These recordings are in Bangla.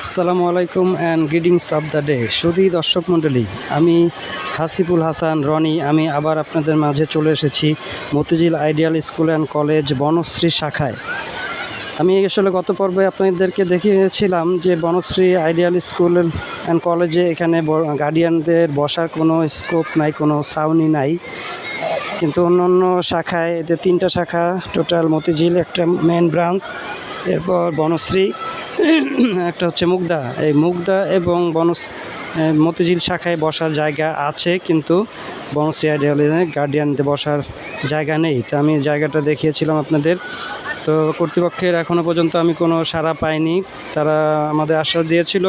আসসালামু আলাইকুম and greetings of the day সুদী দর্শক মণ্ডলী, আমি হাসিফুল হাসান, রনি। আমি আবার আপনাদের মাঝে চলে এসেছি Motijheel ideal school and college Banasree শাখায়। আমি আসলে গত পর্বে আপনাদেরকে দেখিয়েছিলাম যে বনশ্রী আইডিয়াল স্কুল অ্যান্ড কলেজে এখানে গার্ডিয়ানদের বসার কোনো স্কোপ নাই, কোনো সাউনি নাই। কিন্তু অন্য অন্য শাখায় এদের তিনটা শাখা টোটাল মতিঝিল, একটা মেন ব্রাঞ্চ এরপর বনশ্রী। একটা হচ্ছে মুগদা। এই মুগদা এবং বনস মতিঝিল শাখায় বসার জায়গা আছে, কিন্তু বনশ্রী আইডিয়ালে গার্ডিয়ানদের বসার জায়গা নেই। তো আমি জায়গাটা দেখিয়েছিলাম আপনাদের। তো কর্তৃপক্ষের এখনও পর্যন্ত আমি কোনো সাড়া পাইনি। তারা আমাদের আশ্বাস দিয়েছিল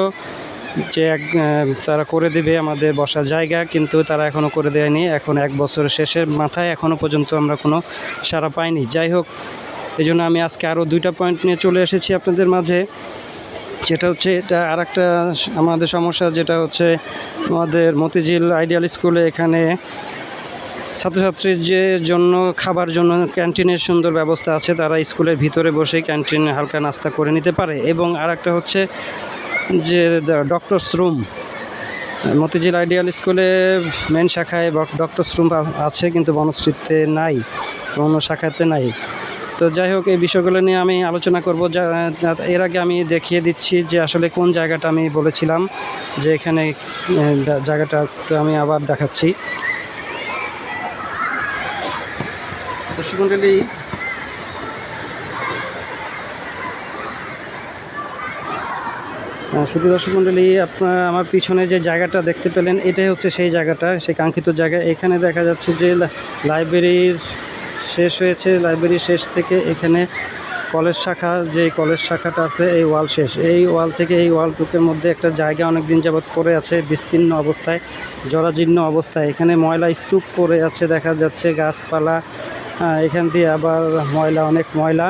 যে এক তারা করে দেবে আমাদের বসার জায়গা, কিন্তু তারা এখনও করে দেয়নি। এখন এক বছরের শেষের মাথায় এখনও পর্যন্ত আমরা কোনো সাড়া পাইনি। যাই হোক এই জন্য আমি আজকে আরও দুইটা পয়েন্ট নিয়ে চলে এসেছি আপনাদের মাঝে। যেটা হচ্ছে এটা আর একটা আমাদের সমস্যা, যেটা হচ্ছে আমাদের মতিঝিল আইডিয়াল স্কুলে এখানে ছাত্রছাত্রীদের জন্য, খাবার জন্য ক্যান্টিনের সুন্দর ব্যবস্থা আছে, তারা স্কুলের ভিতরে বসে ক্যান্টিনে হালকা নাস্তা করে নিতে পারে। এবং আর একটা হচ্ছে যে ডক্টরস রুম মতিঝিল আইডিয়াল স্কুলে মেন শাখায় ডক্টরস রুম আছে, কিন্তু বনশ্রীতে নাই অন্য শাখাতে নাই। তো যাই হোক এই বিষয়গুলো নিয়ে আমি আলোচনা করব। এর আগে আমি দেখিয়ে দিচ্ছি যে আসলে কোন জায়গাটা আমি বলেছিলাম যে এখানে জায়গাটা আমি আবার দেখাচ্ছি। দর্শক মণ্ডলী আহ, শুধু দর্শক মণ্ডলী আপনার আমার পিছনে যে জায়গাটা দেখতে পেলেন এটাই হচ্ছে সেই জায়গাটা সেই কাঙ্ক্ষিত জায়গা। এখানে দেখা যাচ্ছে যে লাইব্রেরির শেষ হয়েছে, লাইব্রেরি শেষ থেকে এখানে কলেজ শাখা যে কলেজ শাখাটা আছে, এই ওয়াল শেষ। এই ওয়াল থেকে এই ওয়ালটুকের মধ্যে একটা জায়গা অনেক দিন যাবৎ পড়ে আছে, বিস্তীর্ণ অবস্থায়, জরাজীর্ণ অবস্থায়। এখানে ময়লা স্তূপ পড়ে আছে, দেখা যাচ্ছে গাছপালা এখান দিয়ে আবার ময়লা, অনেক ময়লা।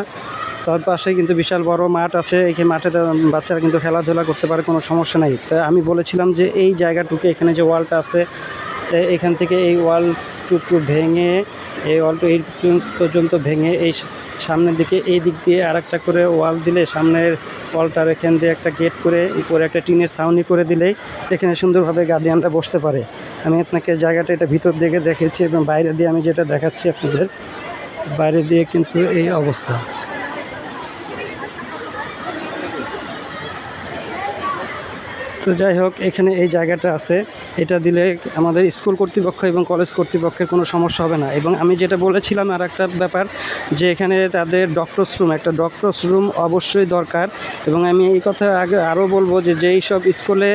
তার পাশে কিন্তু বিশাল বড় মাঠ আছে, এই মাঠে বাচ্চারা কিন্তু খেলাধুলা করতে পারে, কোনো সমস্যা নেই। তা আমি বলেছিলাম যে এই জায়গাটুকু, এখানে যে ওয়ালটা আছে এখান থেকে এই ওয়ালটুকু ভেঙে এই ওয়ালটা এই পর্যন্ত ভেঙে এই সামনের দিকে এই দিক দিয়ে আর একটা করে ওয়াল দিলে সামনের ওয়ালটার এখান দিয়ে একটা গেট করে উপরে একটা টিনের ছাউনি করে দিলেই এখানে সুন্দরভাবে গার্ডিয়ানরা বসতে পারে। আমি আপনাকে জায়গাটা এটা ভিতর দিকে দেখেছি এবং বাইরে দিয়ে আমি যেটা দেখাচ্ছি আপনাদের, বাইরে দিয়ে কিন্তু এই অবস্থা। তো যাই হোক, এখানে এই জায়গাটা আছে। এটা দিলে আমাদের স্কুল কর্তৃপক্ষ এবং কলেজ কর্তৃপক্ষের কোনো সমস্যা হবে না। এবং আমি যেটা বলেছিলাম আর একটা ব্যাপার, যে এখানে তাদের ডক্টরস রুম একটা ডক্টরস রুম অবশ্যই দরকার। এবং আমি এই কথা আগে আরও বলব যে যেই সব স্কুলে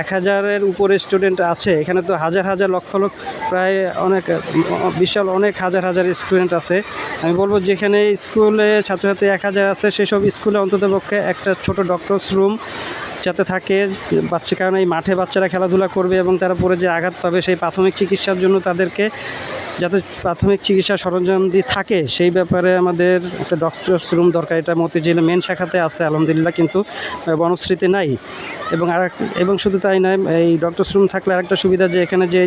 এক হাজারের উপরে স্টুডেন্ট আছে, এখানে তো হাজার হাজার লক্ষ লক্ষ, প্রায় অনেক, বিশাল অনেক হাজার হাজার স্টুডেন্ট আছে। আমি বলব যেখানে স্কুলে ছাত্রছাত্রী এক হাজার আছে, সেসব স্কুলে অন্ততপক্ষে একটা ছোট ডক্টরস রুম যাতে থাকে, বাচ্চা কারণ এই মাঠে বাচ্চারা খেলাধুলা করবে এবং তারা পরে যে আঘাত পাবে সেই প্রাথমিক চিকিৎসার জন্য তাদেরকে যাতে প্রাথমিক চিকিৎসা সরঞ্জাম দিয়ে থাকে, সেই ব্যাপারে আমাদের একটা ডক্টরস রুম দরকার। এটা মতিঝিল মেন শাখাতে আছে, আলহামদুলিল্লাহ, কিন্তু বনশ্রীতে নাই। এবং আর এবং শুধু তাই নয়, এই ডক্টরস রুম থাকলে আরেকটা সুবিধা যে এখানে যে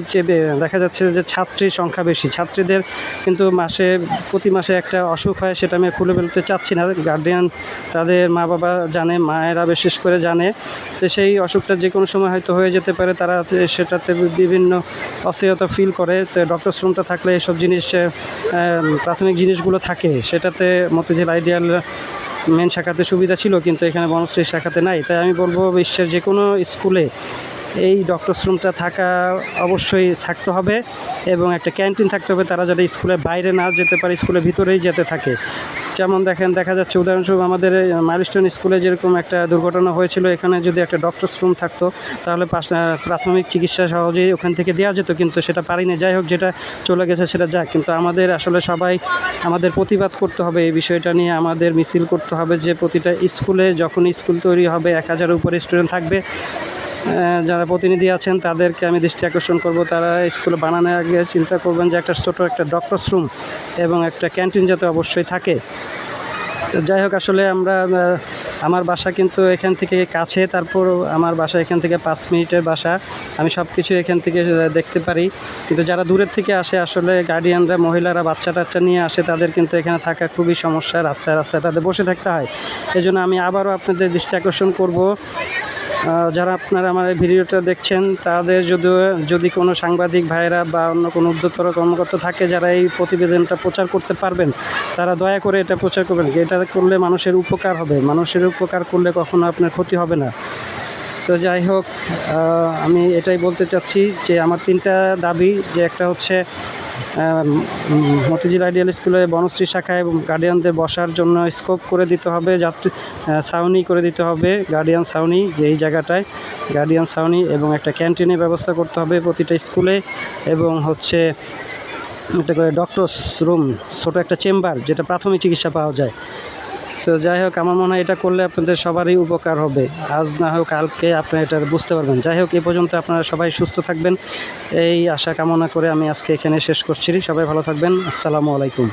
দেখা যাচ্ছে যে ছাত্রীর সংখ্যা বেশি। ছাত্রীদের কিন্তু মাসে, প্রতি মাসে একটা অসুখ হয় সেটা আমি খুলে বলতে চাচ্ছি না। গার্ডিয়ান তাদের মা বাবা জানে, মায়েরা বিশেষ করে জানে। তো সেই অসুখটা যে কোনো সময় হয়তো হয়ে যেতে পারে, তারা সেটাতে বিভিন্ন অস্থিরতা ফিল করে। তো ডক্টরস রুমটা থাকলে এসব জিনিস প্রাথমিক জিনিসগুলো থাকে। সেটাতে মতিঝিল আইডিয়াল মেন শাখাতে সুবিধা ছিল, কিন্তু এখানে বনশ্রী শাখাতে নাই। তাই আমি বলব বিশ্বের যে কোনো স্কুলে এই ডক্টরস রুমটা থাকা অবশ্যই থাকতে হবে এবং একটা ক্যান্টিন থাকতে হবে তারা যাতে স্কুলের বাইরে না যেতে পারে স্কুলের ভিতরেই যেতে থাকে। যেমন দেখেন, দেখা যাচ্ছে উদাহরণস্বরূপ আমাদের মাইলস্টোন স্কুলে যেরকম একটা দুর্ঘটনা হয়েছিল, এখানে যদি একটা ডক্টরস রুম থাকতো, তাহলে প্রাথমিক চিকিৎসা সহজেই ওখান থেকে দেওয়া যেত, কিন্তু সেটা পারি পারিনি। যাই হোক, যেটা চলে গেছে সেটা যাক, কিন্তু আমাদের আসলে সবাই আমাদের প্রতিবাদ করতে হবে এই বিষয়টা নিয়ে, আমাদের মিছিল করতে হবে যে প্রতিটা স্কুলে যখন স্কুল তৈরি হবে, এক হাজারের উপরে স্টুডেন্ট থাকবে। যারা প্রতিনিধি আছেন, তাদেরকে আমি দৃষ্টি আকর্ষণ করব। তারা স্কুলে বানানোর আগে চিন্তা করবেন যে একটা ছোটো একটা ডক্টরস রুম এবং একটা ক্যান্টিন যাতে অবশ্যই থাকে। যাই হোক, আসলে আমরা আমার বাসা কিন্তু এখান থেকে কাছে, তারপর আমার বাসা এখান থেকে পাঁচ মিনিটের বাসা। আমি সব কিছু এখান থেকে দেখতে পারি। কিন্তু যারা দূরের থেকে আসে, আসলে গার্ডিয়ানরা মহিলারা বাচ্চা টাচ্চা নিয়ে আসে, তাদের কিন্তু এখানে থাকা খুবই সমস্যা। রাস্তায় রাস্তায় তাদের বসে থাকতে হয়। এই জন্য আমি আবারও আপনাদের দৃষ্টি আকর্ষণ করব। যারা আপনারা আমার এই ভিডিওটা দেখছেন, তাদের যদি যদি কোনো সাংবাদিক ভাইরা বা অন্য কোনো উদ্যোক্তর কর্মকর্তা থাকে যারা এই প্রতিবেদনটা প্রচার করতে পারবেন, তারা দয়া করে এটা প্রচার করবেন। এটা করলে মানুষের উপকার হবে। মানুষের উপকার করলে কখনো আপনার ক্ষতি হবে না। তো যাই হোক আমি এটাই বলতে চাচ্ছি যে আমার তিনটা দাবি, যে একটা হচ্ছে মতিঝিল আইডিয়াল স্কুলে বনশ্রী শাখায় গার্ডিয়ানদের বসার জন্য স্কোপ করে দিতে হবে, যাত্রী সাউনি করে দিতে হবে, গার্ডিয়ান ছাউনি যে এই জায়গাটায়, গার্ডিয়ান ছাউনি এবং একটা ক্যান্টিনের ব্যবস্থা করতে হবে প্রতিটা স্কুলে এবং হচ্ছে একটা করে ডক্টরস রুম, ছোটো একটা চেম্বার যেটা প্রাথমিক চিকিৎসা পাওয়া যায়। তো যাই হোক, আমার মনে হয় এটা করলে আপনাদের সবারই উপকার হবে। আজ না হোক, কালকে আপনি এটা বুঝতে পারবেন। যাই হোক, এ পর্যন্ত আপনারা সবাই সুস্থ থাকবেন। এই আশা কামনা করে আমি আজকে এখানে শেষ করছি। সবাই ভালো থাকবেন। আসসালামু আলাইকুম।